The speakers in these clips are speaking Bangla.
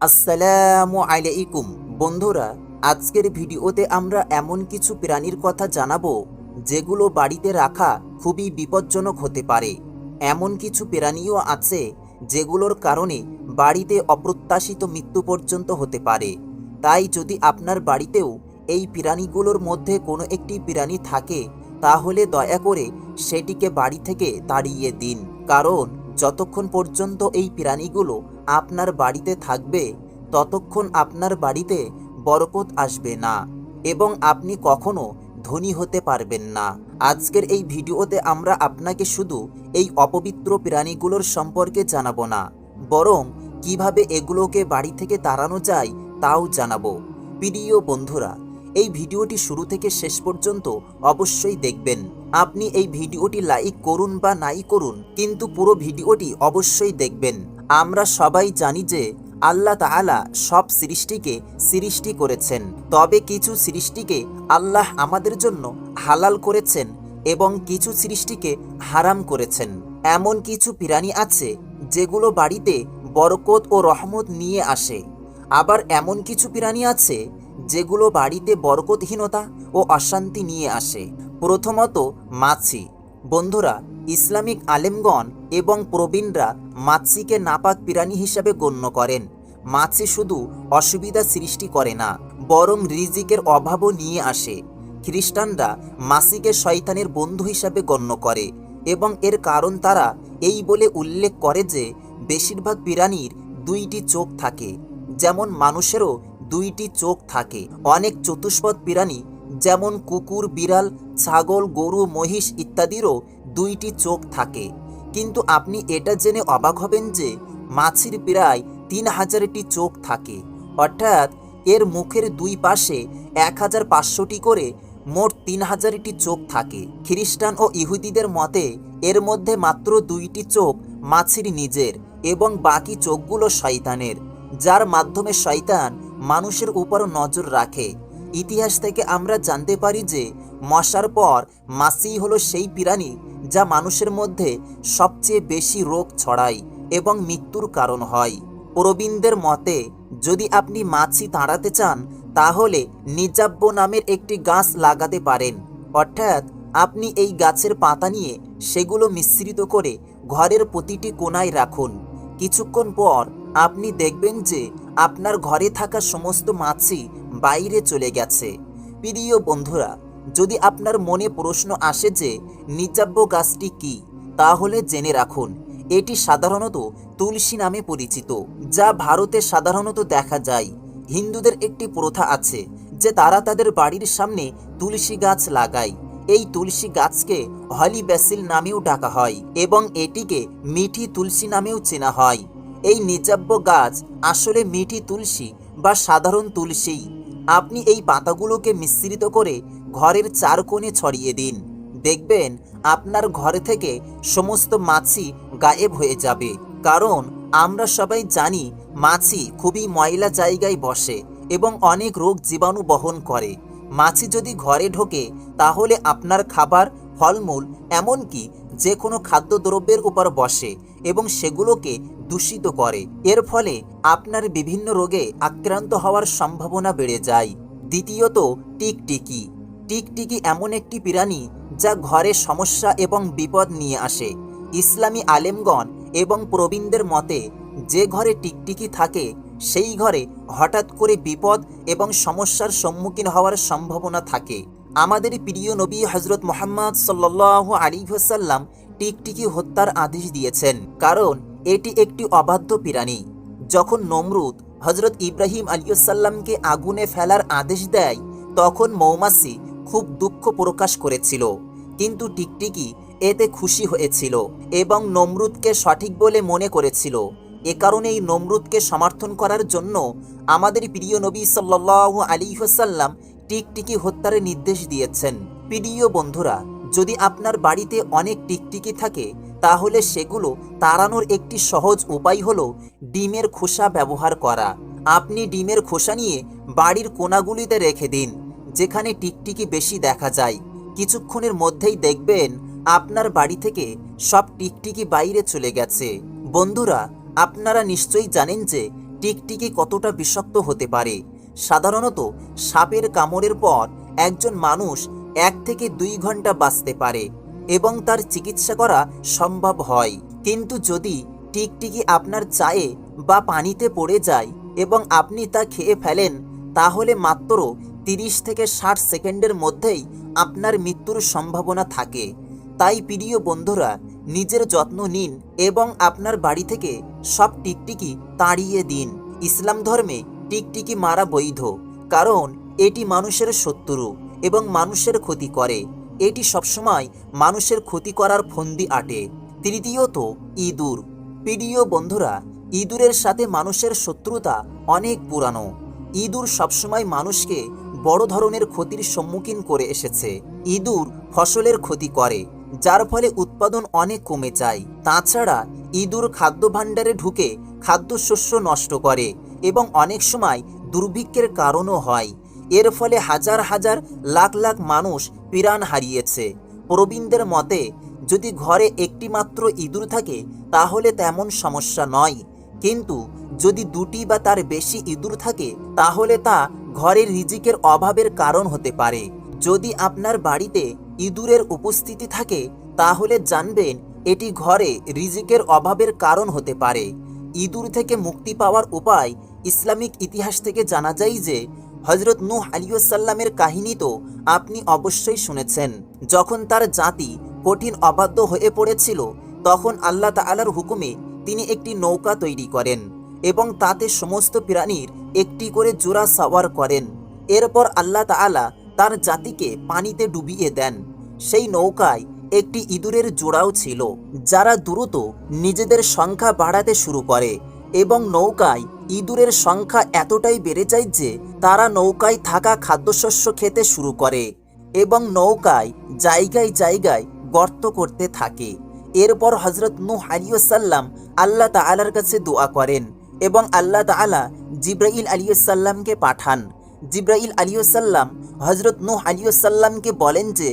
আসসালামু আলাইকুম। বন্ধুরা, আজকের ভিডিওতে আমরা এমন কিছু প্রাণীর কথা জানাব, যেগুলো বাড়িতে রাখা খুবই বিপজ্জনক হতে পারে। এমন কিছু প্রাণীও আছে, যেগুলোর কারণে বাড়িতে অপ্রত্যাশিত মৃত্যু পর্যন্ত হতে পারে। তাই যদি আপনার বাড়িতেও এই প্রাণীগুলোর মধ্যে কোনো একটি প্রাণী থাকে, তাহলে দয়া করে সেটিকে বাড়ি থেকে তাড়িয়ে দিন। কারণ যতক্ষণ পর্যন্ত এই প্রাণীগুলো আপনার বাড়িতে থাকবে, ততক্ষণ আপনার বাড়িতে বরকত আসবে না এবং আপনি কখনো ধনী হতে পারবেন না। আজকের এই ভিডিওতে আমরা আপনাকে শুধু এই অপবিত্র প্রাণীগুলোর সম্পর্কে জানাব না, বরং কীভাবে এগুলোকে বাড়ি থেকে তাড়ানো যায় তাও জানাব। প্রিয় বন্ধুরা, এই ভিডিওটি শুরু থেকে শেষ পর্যন্ত অবশ্যই দেখবেন। আপনি এই ভিডিওটি লাইক করুন বা নাই করুন, কিন্তু পুরো ভিডিওটি অবশ্যই দেখবেন। আমরা সবাই জানি যে আল্লাহ তাআলা সব সৃষ্টিকে সৃষ্টি করেছেন। তবে কিছু সৃষ্টিকে আল্লাহ আমাদের জন্য হালাল করেছেন এবং কিছু সৃষ্টিকে হারাম করেছেন। এমন কিছু প্রাণী আছে যেগুলো বাড়িতে বরকত ও রহমত নিয়ে আসে। আবার এমন কিছু প্রাণী আছে যেগুলো বাড়িতে বরকতহীনতা ও অশান্তি নিয়ে আসে। প্রথমত মাছি। বন্ধুরা, ইসলামিক আলেমগণ এবং প্রবীণরা মাছিকে নাপাক প্রাণী হিসাবে গণ্য করেন। মাছি শুধু অসুবিধা সৃষ্টি করে না, বরং রিজিকের অভাবও নিয়ে আসে। খ্রিস্টানরা মাসিকে শয়তানের বন্ধু হিসাবে গণ্য করে এবং এর কারণ তারা এই বলে উল্লেখ করে যে, বেশিরভাগ প্রাণীর দুইটি চোখ থাকে, যেমন মানুষেরও দুইটি চোখ থাকে। অনেক চতুষ্পদ প্রাণী যেমন কুকুর, বিড়াল, ছাগল, গরু, মহিষ ইত্যাদিরও দুইটি চোখ থাকে। কিন্তু আপনি এটা জেনে অবাক হবেন যে মাছির প্রায় তিন হাজারটি চোখ থাকে। অর্থাৎ এর মুখের দুই পাশে এক হাজার পাঁচশোটি করে মোট তিন হাজারটি চোখ থাকে। খ্রিস্টান ও ইহুদিদের মতে এর মধ্যে মাত্র দুইটি চোখ মাছির নিজের এবং বাকি চোখগুলো শয়তানের, যার মাধ্যমে শয়তান মানুষের উপর নজর রাখে। ইতিহাস থেকে আমরা জানতে পারি যে মশার পর মাছি হলো সেই প্রাণী যা মানুষের মধ্যে সবচেয়ে বেশি রোগ ছড়ায় এবং মৃত্যুর কারণ হয়। প্রবীণদের মতে, যদি আপনি মাছি তাড়াতে চান, তাহলে নিজাব্য নামের একটি গাছ লাগাতে পারেন। অর্থাৎ আপনি এই গাছের পাতা নিয়ে সেগুলো মিশ্রিত করে ঘরের প্রতিটি কোনায় রাখুন। কিছুক্ষণ পর আপনি দেখবেন যে আপনার ঘরে থাকা সমস্ত মাছি বাইরে চলে গেছে। প্রিয় বন্ধুরা, যদি আপনার মনে প্রশ্ন আসে যে, নিচাব্য গাছটি কি, তাহলে জেনে রাখুন, এটি সাধারণত তুলসী নামে পরিচিত, যা ভারতে সাধারণত দেখা যায়। হিন্দুদের একটি প্রথা আছে যে তারা তাদের বাড়ির সামনে তুলসী গাছ লাগায়। এই তুলসী গাছকে হলি ব্যাসিল নামেও ডাকা হয় এবং এটিকে মিঠি তুলসী নামেও চেনা হয়। এই নিজাব্য গাছ আসলে মিঠি তুলসী বা সাধারণ তুলসী আপনি এই পাতাগুলোকে মিশ্রিত করে ঘরের চার কোণে ছড়িয়ে দিন। দেখবেন আপনার ঘরে থেকে সমস্ত মাছি গায়েব হয়ে যাবে। কারণ আমরা সবাই জানি মাছি খুবই ময়লা জায়গায় বসে এবং অনেক রোগ জীবাণু বহন করে। মাছি যদি ঘরে ঢোকে তাহলে আপনার খাবার ফলমূল এমনকি যে কোনো খাদ্যদ্রব্যের উপর বসে এবং সেগুলোকে দূষিত করে। এর ফলে আপনার বিভিন্ন রোগে আক্রান্ত হওয়ার সম্ভাবনা বেড়ে যায়। দ্বিতীয়ত, টিকটিকি। টিকটিকি এমন একটি প্রাণী যা ঘরে সমস্যা এবং বিপদ নিয়ে আসে। ইসলামী আলেমগণ এবং প্রবীণদের মতে, যে ঘরে টিকটিকি থাকে, সেই ঘরে হঠাৎ করে বিপদ এবং সমস্যার সম্মুখীন হওয়ার সম্ভাবনা থাকে। আমাদের প্রিয় নবী হজরত মোহাম্মদ সাল্লাহ আলী হাসাল্লাম টিকটিকি হত্যার আদেশ দিয়েছেন। কারণ, এটি একটি অবাধ্য প্রাণী যখন নমরুদ হজরত ইব্রাহিম আলিয়াল্লামকে আগুনে ফেলার আদেশ দেয়, তখন মৌমাছি খুব দুঃখ প্রকাশ করেছিল। কিন্তু টিকটিকি এতে খুশি হয়েছিল এবং নমরুদকে সঠিক বলে মনে করেছিল। এ কারণেই নমরুদকে সমর্থন করার জন্য আমাদের প্রিয় নবী সাল্লাহ আলী হাসাল্লাম টিকটিকি হত্যার নির্দেশ দিয়েছেন। প্রিয় বন্ধুরা, যদি আপনার বাড়িতে অনেক টিকটিকি থাকে, তাহলে সেগুলো তাড়ানোর একটি সহজ উপায় হলো ডিমের খোসা ব্যবহার করা। আপনি ডিমের খোসা নিয়ে বাড়ির কোনাগুলিতে রেখে দিন, যেখানে টিকটিকি বেশি দেখা যায়। কিছুক্ষণের মধ্যেই দেখবেন আপনার বাড়ি থেকে সব টিকটিকি বাইরে চলে গেছে। বন্ধুরা, আপনারা নিশ্চয়ই জানেন যে টিকটিকি কতটা বিষাক্ত হতে পারে। সাধারণত সাপের কামড়ের পর একজন মানুষ এক থেকে দুই ঘণ্টা বাঁচতে পারে এবং তার চিকিৎসা করা সম্ভব হয়। কিন্তু যদি টিকটিকি আপনার চায়ে বা পানিতে পড়ে যায় এবং আপনি তা খেয়ে ফেলেন, তাহলে মাত্র তিরিশ থেকে ষাট সেকেন্ডের মধ্যেই আপনার মৃত্যুর সম্ভাবনা থাকে। তাই প্রিয় বন্ধুরা, নিজের যত্ন নিন এবং আপনার বাড়ি থেকে সব টিকটিকি তাড়িয়ে দিন। ইসলাম ধর্মে টিকটিকি মারা বৈধ, কারণ এটি মানুষের শত্রু এবং মানুষের ক্ষতি করে। এটি সবসময় মানুষের ক্ষতি করার ফন্দি আটে। তৃতীয়ত, ইঁদুর। প্রিয় বন্ধুরা, ইঁদুরের সাথে মানুষের শত্রুতা অনেক পুরানো। ইঁদুর সবসময় মানুষকে বড় ধরনের ক্ষতির সম্মুখীন করে এসেছে। ইঁদুর ফসলের ক্ষতি করে, যার ফলে উৎপাদন অনেক কমে যায়। তাছাড়া, ইঁদুর খাদ্য ভাণ্ডারে ঢুকে খাদ্যশস্য নষ্ট করে। এবং অনেক সময় দুর্ভিক্ষের কারণও হয়। এর ফলে হাজার হাজার লাখ লাখ মানুষ প্রাণ হারিয়েছে। প্রবীণদের মতে, যদি ঘরে একটি মাত্র ইঁদুর থাকে, তাহলে তেমন সমস্যা নয়। কিন্তু যদি দুটি বা তার বেশি ইঁদুর থাকে, তাহলে তা ঘরের রিজিকের অভাবের কারণ হতে পারে। যদি আপনার বাড়িতে ইঁদুরের উপস্থিতি থাকে, তাহলে জানবেন এটি ঘরে রিজিকের অভাবের কারণ হতে পারে। ইঁদুর থেকে মুক্তি পাওয়ার উপায় ইসলামিক ইতিহাস থেকে জানা যায় যে হজরত নূহ আলিউসাল্লামের কাহিনী তো আপনি অবশ্যই শুনেছেন। যখন তার জাতি কঠিন অবাধ্য হয়ে পড়েছিল, তখন আল্লাহ তাআলার হুকুমে তিনি একটি নৌকা তৈরি করেন এবং তাতে সমস্ত প্রাণীর একটি করে জোড়া সাওয়ার করেন। এরপর আল্লাহ তাআলা তার জাতিকে পানিতে ডুবিয়ে দেন। সেই নৌকায় একটি ইঁদুরের জোড়াও ছিল, যারা দ্রুত নিজেদের সংখ্যা বাড়াতে শুরু করে এবং নৌকায় ইঁদুরের সংখ্যা এতটাই বেড়ে যায় যে তারা নৌকায় থাকা খাদ্যশস্য খেতে শুরু করে এবং নৌকায় জায়গায় জায়গায় গর্ত করতে থাকে। এরপর হজরত নূহ আলিয়াল্লাম আল্লাহ তাআলার কাছে দোয়া করেন এবং আল্লাহ তাআলা জিব্রাইল আলিয়াল্লামকে পাঠান। জিব্রাইল আলিয়াল্লাম হজরত নূহ আলিয়াল্লামকে বলেন যে,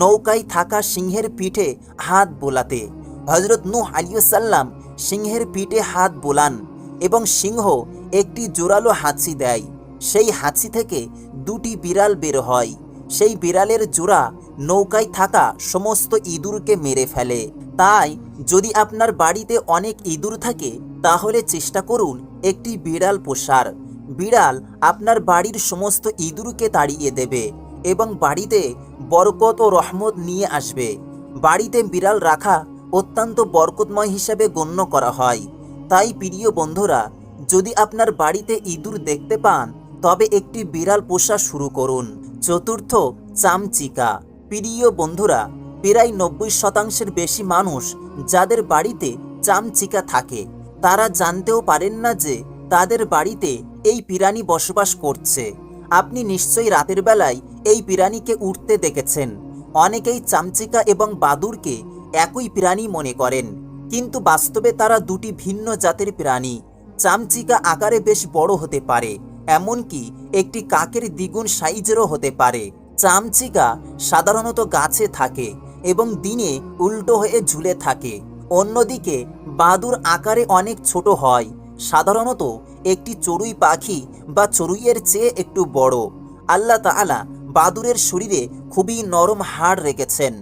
নৌকায় থাকা সিংহের পিঠে হাত বোলাতে। হজরত নূহ আলিয়াল্লাম সিংহের পিঠে হাত বোলান। এবং সিংহ একটি জোরালো হাঁচি দেয়। সেই হাঁচি থেকে দুটি বিড়াল বের হয়। সেই বিড়ালের জোড়া নৌকায় থাকা সমস্ত ইঁদুরকে মেরে ফেলে। তাই যদি আপনার বাড়িতে অনেক ইঁদুর থাকে, তাহলে চেষ্টা করুন একটি বিড়াল পোষার। বিড়াল আপনার বাড়ির সমস্ত ইঁদুরকে তাড়িয়ে দেবে এবং বাড়িতে বরকত ও রহমত নিয়ে আসবে। বাড়িতে বিড়াল রাখা অত্যন্ত বরকতময় হিসাবে গণ্য করা হয়। তাই প্রিয় বন্ধুরা, যদি আপনার বাড়িতে ইঁদুর দেখতে পান, তবে একটি বিড়াল পোষা শুরু করুন। চতুর্থ, চামচিকা। প্রিয় বন্ধুরা, প্রায় নব্বই শতাংশের বেশি মানুষ যাদের বাড়িতে চামচিকা থাকে, তারা জানতেও পারেন না যে তাদের বাড়িতে এই পিরানি বসবাস করছে। আপনি নিশ্চয়ই রাতের বেলায় এই পিরানিকে উঠতে দেখেছেন। অনেকেই চামচিকা এবং বাদুরকে একই প্রাণী মনে করেন। কিন্তু বাস্তবে তারা দুটি ভিন্ন জাতের প্রাণী। চামচিকা আকারে বেশ বড় হতে পারে, এমনকি একটি কাকের দ্বিগুণ সাইজেরও হতে পারে। চামচিকা সাধারণত গাছে থাকে এবং দিনে উল্টো হয়ে ঝুলে থাকে। অন্যদিকে বাদুর আকারে অনেক ছোট হয়, সাধারণত একটি চড়ুই পাখি বা চড়ুইয়ের চেয়ে একটু বড়। আল্লাহ তাআলা বাদুরের শরীরে খুবই নরম হাড় রেখেছেন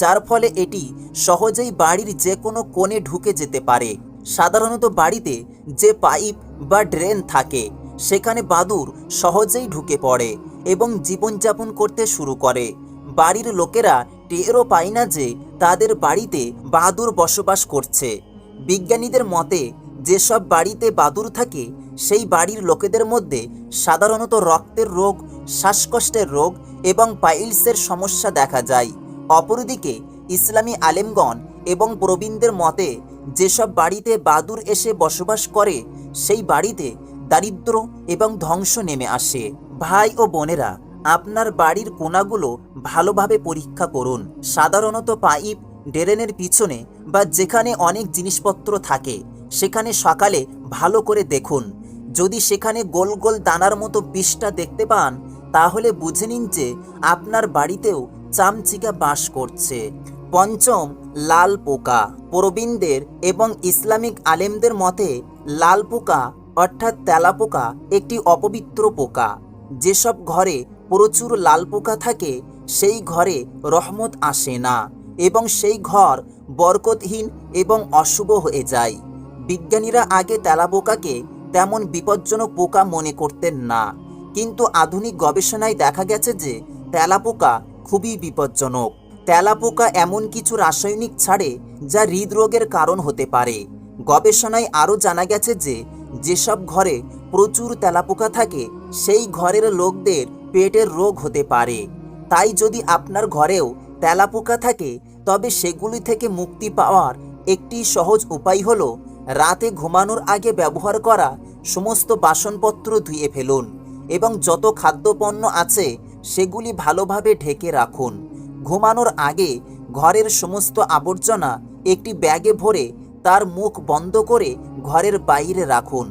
যার ফলে এটি সহজেই বাড়ির যে কোনো কোণে ঢুকে যেতে পারে। সাধারণত বাড়িতে যে পাইপ বা ড্রেন থাকে, সেখানে বাদুর সহজেই ঢুকে পড়ে এবং জীবনযাপন করতে শুরু করে। বাড়ির লোকেরা টেরও পায় না যে তাদের বাড়িতে বাদুর বসবাস করছে। বিজ্ঞানীদের মতে, যেসব বাড়িতে বাদুর থাকে, সেই বাড়ির লোকেদের মধ্যে সাধারণত রক্তের রোগ, শ্বাসকষ্টের রোগ এবং পাইলসের সমস্যা দেখা যায়। অপরদিকে ইসলামী আলেমগণ এবং প্রবীণদের মতে, যেসব বাড়িতে বাদুর এসে বসবাস করে, সেই বাড়িতে দারিদ্র এবং ধ্বংস নেমে আসে। ভাই ও বোনেরা, আপনার বাড়ির কোনাগুলো ভালোভাবে পরীক্ষা করুন। সাধারণত পাইপ, ড্রেনের পিছনে বা যেখানে অনেক জিনিসপত্র থাকে, সেখানে সকালে ভালো করে দেখুন। যদি সেখানে গোল গোল দানার মতো বিষটা দেখতে পান, তাহলে বুঝে নিন যে আপনার বাড়িতেও চামচিকা বাস করছে। পঞ্চম, লাল পোকা। প্রবীণদের এবং ইসলামিক আলেমদের মতে, লাল পোকা, অর্থাৎ তেলাপোকা একটি অপবিত্র পোকা। যেসব ঘরে প্রচুর লাল পোকা থাকে, সেই ঘরে রহমত আসে না এবং সেই ঘর বরকতহীন এবং অশুভ হয়ে যায়। বিজ্ঞানীরা আগে তেলাপোকাকে তেমন বিপজ্জনক পোকা মনে করতেন না। কিন্তু আধুনিক গবেষণায় দেখা গেছে যে তেলাপোকা খুবই বিপজ্জনক। তেলাপোকা এমন কিছু রাসায়নিক ছাড়ে যা হৃদরোগের কারণ হতে পারে। গবেষণায় আরও জানা গেছে যে, যেসব ঘরে প্রচুর তেলাপোকা থাকে, সেই ঘরের লোকদের পেটের রোগ হতে পারে। তাই যদি আপনার ঘরেও তেলাপোকা থাকে, তবে সেগুলি থেকে মুক্তি পাওয়ার একটি সহজ উপায় হলো, রাতে ঘুমানোর আগে ব্যবহার করা সমস্ত বাসনপত্র ধুয়ে ফেলুন এবং যত খাদ্যপণ্য আছে সেগুলি ভালোভাবে ঢেকে রাখুন। ঘুমানোর আগে ঘরের সমস্ত আবর্জনা একটি ব্যাগে ভরে তার মুখ বন্ধ করে ঘরের বাইরে রাখুন।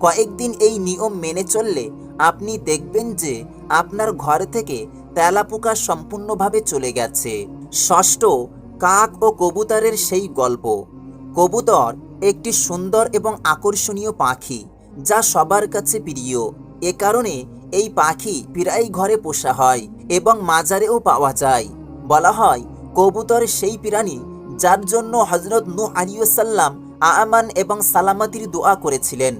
কয়েকদিন এই নিয়ম মেনে চললে আপনি দেখবেন যে আপনার ঘর থেকে তেলাপোকা সম্পূর্ণভাবে চলে গেছে। ষষ্ঠ, কাক ও কবুতরের সেই গল্প। কবুতর একটি সুন্দর এবং আকর্ষণীয় পাখি, যা সবার কাছে প্রিয়। এ কারণে এই পাখি প্রায় ঘরে পোষা হয় এবং মাজারেও পাওয়া যায়। বলা হয়, কবুতর সেই প্রাণী যার জন্য হজরত নু আলিউসাল্লাম আমান এবং সালামাতির দোয়া করেছিলেন।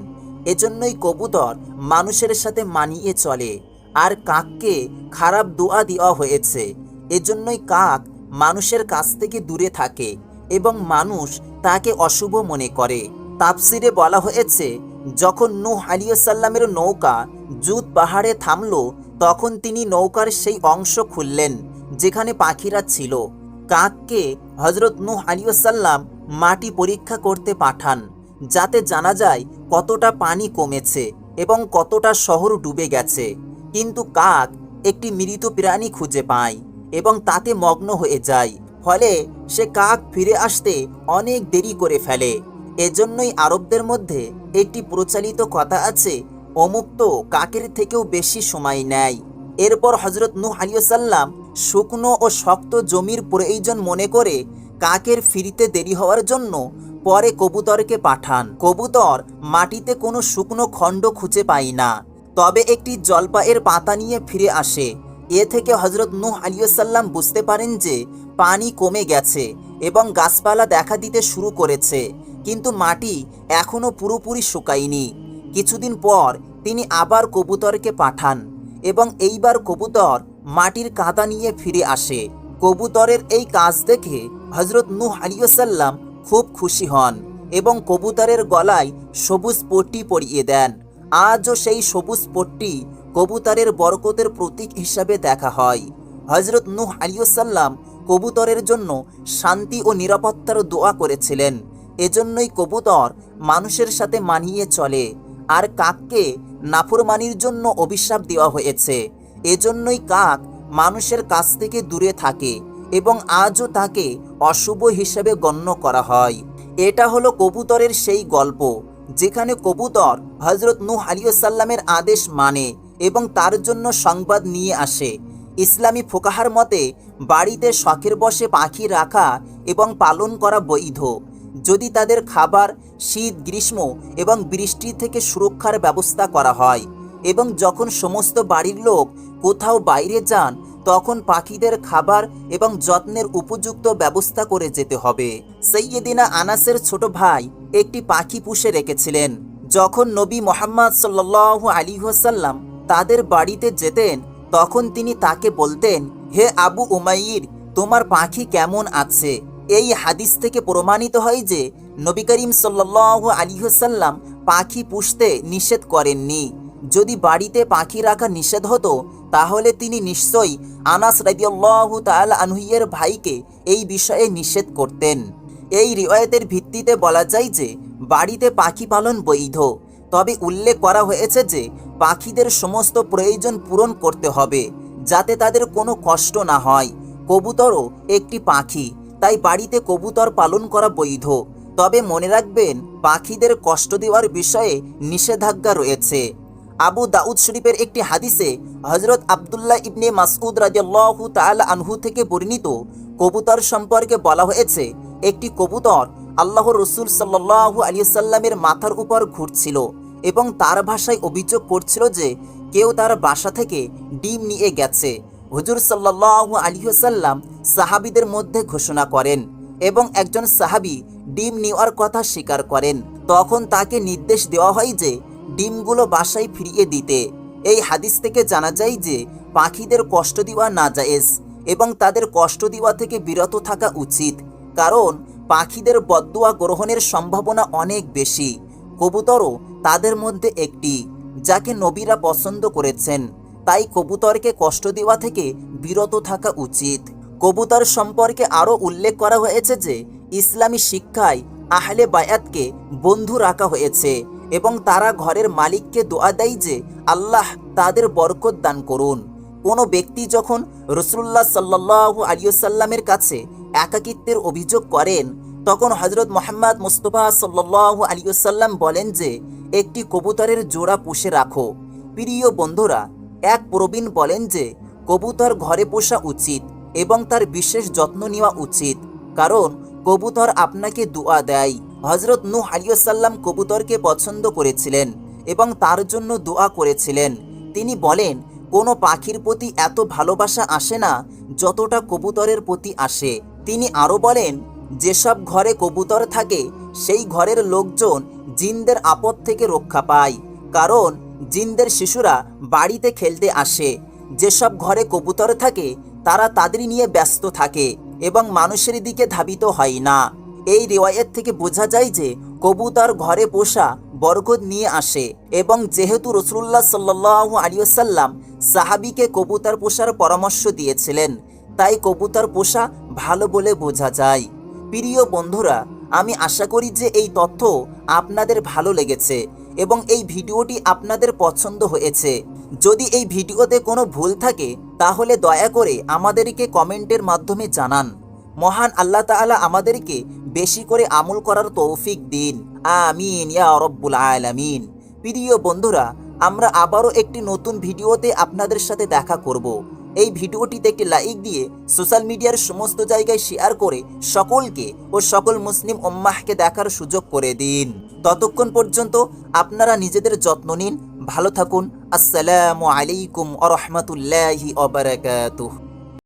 এজন্যই কবুতর মানুষের সাথে মানিয়ে চলে আর কাককে খারাপ দোয়া দেওয়া হয়েছে। এজন্যই কাক মানুষের কাছ থেকে দূরে থাকে এবং মানুষ তাকে অশুভ মনে করে। তাপসিরে বলা হয়েছে, যখন নূহ আলিয়াল্লামের নৌকা জুত পাহাড়ে থামল, তখন তিনি নৌকার সেই অংশ খুললেন, যেখানে পাখিরা ছিল। কাককে হজরত নূহ আলিয়াল্লাম মাটি পরীক্ষা করতে পাঠান, যাতে জানা যায় কতটা পানি কমেছে এবং কতটা শহর ডুবে গেছে। কিন্তু কাক একটি মৃত প্রাণী খুঁজে পায় এবং তাতে মগ্ন হয়ে যায়। ফলে সে কাক ফিরে আসতে অনেক দেরি করে ফেলে। এজন্যই আরবদের মধ্যে একটি প্রচলিত কথা আছে অমুক তো কাকের থেকেও বেশি সময় নেয়। এরপর হজরত নূহ আলিয়াল্লাম শুকনো ও শক্ত জমির প্রয়োজন মনে করে কাকের ফিরিতে দেরি হওয়ার জন্য পরে কবুতরকে পাঠান। কবুতর মাটিতে কোনো শুকনো খণ্ড খুঁজে পায় না। তবে একটি জলপাইয়ের পাতা নিয়ে ফিরে আসে। এ থেকে হজরত নূহ আলিয়াল্লাম বুঝতে পারেন যে পানি কমে গেছে এবং গাছপালা দেখা দিতে শুরু করেছে। কিন্তু মাটি এখনও পুরোপুরি শুকায়নি। কিছুদিন পর তিনি আবার কবুতরকে পাঠান এবং এইবার কবুতর মাটির কাদা নিয়ে ফিরে আসে। কবুতরের এই কাজ দেখে হজরত নূহ আলিয়াল্লাম খুব খুশি হন এবং কবুতরের গলায় সবুজ পট্টি পরিয়ে দেন। আজও সেই সবুজ পট্টি কবুতরের বরকতের প্রতীক হিসাবে দেখা হয়। হজরত নূহ আলিয়াল্লাম কবুতরের জন্য শান্তি ও নিরাপত্তার দোয়া করেছিলেন। এজন্যই কবুতর মানুষের সাথে মানিয়ে চলে। আর কাককে নাফরমানির জন্য অভিশাপ দেওয়া হয়েছে। এজন্যই কাক মানুষের কাছ থেকে দূরে থাকে এবং আজও তাকে অশুভ হিসেবে গণ্য করা হয়। এটা হলো কবুতরের সেই গল্প, যেখানে কবুতর হজরত নূহ আলিয়াল্লামের আদেশ মানে এবং তার জন্য সংবাদ নিয়ে আসে। ইসলামী ফোকাহার মতে, বাড়িতে শখের বসে পাখি রাখা এবং পালন করা বৈধ। যদি তাদের খাবার, শীত, গ্রীষ্ম এবং বৃষ্টি থেকে সুরক্ষার ব্যবস্থা করা হয় এবং যখন সমস্ত বাড়ির লোক কোথাও বাইরে যান, তখন পাখিদের খাবার এবং যত্নের উপযুক্ত ব্যবস্থা করে যেতে হবে। সৈয়দিনা আনাসের ছোট ভাই একটি পাখি পুষে রেখেছিলেন। যখন নবী মোহাম্মদ সাল্লাহ আলী হোসাল্লাম তাদের বাড়িতে যেতেন, তখন তিনি তাকে বলতেন, হে আবু উমাইর, তোমার পাখি কেমন আছে? এই হাদিস থেকে প্রমাণিত হয় যে নবী করিম সাল্লাহ পাখি পুষতে নিষেধ করেননি। যদি বাড়িতে পাখি রাখা নিষেধ হতো, তাহলে তিনি নিশ্চয়ই আনাস রাদিয়াল্লাহু তাআলা আনহুইয়ের ভাইকে এই বিষয়ে নিষেধ করতেন। এই রিওয়ায়তের ভিত্তিতে বলা যায় যে বাড়িতে পাখি পালন বৈধ। তবে উল্লেখ করা হয়েছে যে পাখিদের সমস্ত প্রয়োজন পূরণ করতে হবে, যাতে তাদের কোনো কষ্ট না হয়। কবুতরও একটি পাখি। তাই বাড়িতে কবুতর পালন করা বৈধ। তবে মনে রাখবেন, পাখিদের কষ্ট দেওয়ার বিষয়ে নিষেধাজ্ঞা রয়েছে। আবু দাউদ শরীফের একটি হাদিসে হজরত আবদুল্লাহ ইবনে মাসউদ রাজিয়াল্লাহু তাআলা আনহু থেকে বর্ণিত কবুতর সম্পর্কে বলা হয়েছে, একটি কবুতর আল্লাহ রসুল সাল্লাহু আলিয়াল্লামের মাথার উপর ঘুরছিল এবং তার ভাষায় অভিযোগ করছিল যে কেউ তার বাসা থেকে ডিম নিয়ে গেছে। হুজুর সাল্লাহ আলিহাসাল্লাম সাহাবিদের মধ্যে ঘোষণা করেন এবং একজন সাহাবি ডিম নেওয়ার কথা স্বীকার করেন। তখন তাকে নির্দেশ দেওয়া হয় যে ডিমগুলো বাসায় ফিরিয়ে দিতে। এই হাদিস থেকে জানা যায় যে পাখিদের কষ্ট দেওয়া না জায়েজ এবং তাদের কষ্ট দেওয়া থেকে বিরত থাকা উচিত। কারণ পাখিদের বদুয়া গ্রহণের সম্ভাবনা অনেক বেশি। কবুতরও তাদের মধ্যে একটি, যাকে নবীরা পছন্দ করেছেন। তাই কবুতরকে কষ্ট দেওয়া থেকে বিরত থাকা উচিত। কবুতর সম্পর্কে আরও উল্লেখ করা হয়েছে যে, ইসলামী শিক্ষায় আহলে বায়াতকে বন্ধু রাখা হয়েছে এবং তারা ঘরের মালিককে দোয়া দেয় যে, আল্লাহ তাদের বরকত দান করুন। কোনো ব্যক্তি যখন রসুল্লাহ সাল্লাহ আলিয়াল্লামের কাছে একাকিত্বের অভিযোগ করেন, তখন হজরত মোহাম্মদ মুস্তফা সাল্লাহ আলিয়াল্লাম বলেন যে, একটি কবুতরের জোড়া পুষে রাখো। প্রিয় বন্ধুরা এক প্রবীণ বলেন যে, কবুতর ঘরে পোষা উচিত এবং তার বিশেষ যত্ন নেওয়া উচিত। কারণ, কবুতর আপনাকে দোয়া দেয়। হজরত নূহ আলিয়াল্লাম কবুতরকে পছন্দ করেছিলেন এবং তার জন্য দোয়া করেছিলেন। তিনি বলেন, কোনো পাখির প্রতি এত ভালোবাসা আসে না যতটা কবুতরের প্রতি আসে। তিনি আরও বলেন, যেসব ঘরে কবুতর থাকে, সেই ঘরের লোকজন জিনদের আপদ থেকে রক্ষা পায়। কারণ জিনদের শিশুরা বাড়িতে খেলতে আসে। যেসব ঘরে কবুতর থাকে, তারা তাদের নিয়ে ব্যস্ত থাকে এবং মানুষের দিকে ধাবিত হয় না। এই রেওয়ায়ত থেকে বোঝা যায় যে কবুতর ঘরে পোষা বরকত নিয়ে আসে এবং যেহেতু রসুল্লাহ সাল্লাহ আলিয়াল্লাম সাহাবিকে কবুতর পোষার পরামর্শ দিয়েছিলেন, তাই কবুতর পোষা ভালো বলে বোঝা যায়। প্রিয় বন্ধুরা, আমি আশা করি যে এই তথ্য আপনাদের ভালো লেগেছে। এবং এই ভিডিওটি আপনাদের পছন্দ হয়েছে। যদি এই ভিডিওতে কোনো ভুল থাকে, তাহলে দয়া করে আমাদেরকে কমেন্টের মাধ্যমে জানান। মহান আল্লাহ তাআলা আমাদেরকে বেশি করে আমল করার তৌফিক দিন। আমিন, ইয়া রব্বুল আলামিন। প্রিয় বন্ধুরা, আমরা আবারও একটি নতুন ভিডিওতে আপনাদের সাথে দেখা করব। এই ভিডিওটিতে একটি লাইক দিয়ে সোশ্যাল মিডিয়ার সমস্ত জায়গায় শেয়ার করে সকলকে ও সকল মুসলিম ওম্মাহকে দেখার সুযোগ করে দিন। ততক্ষণ পর্যন্ত আপনারা নিজেদের যত্ন নিন। ভালো থাকুন। আসসালামু আলাইকুম আ রহমতুল্লাহি অবরাকাতুহ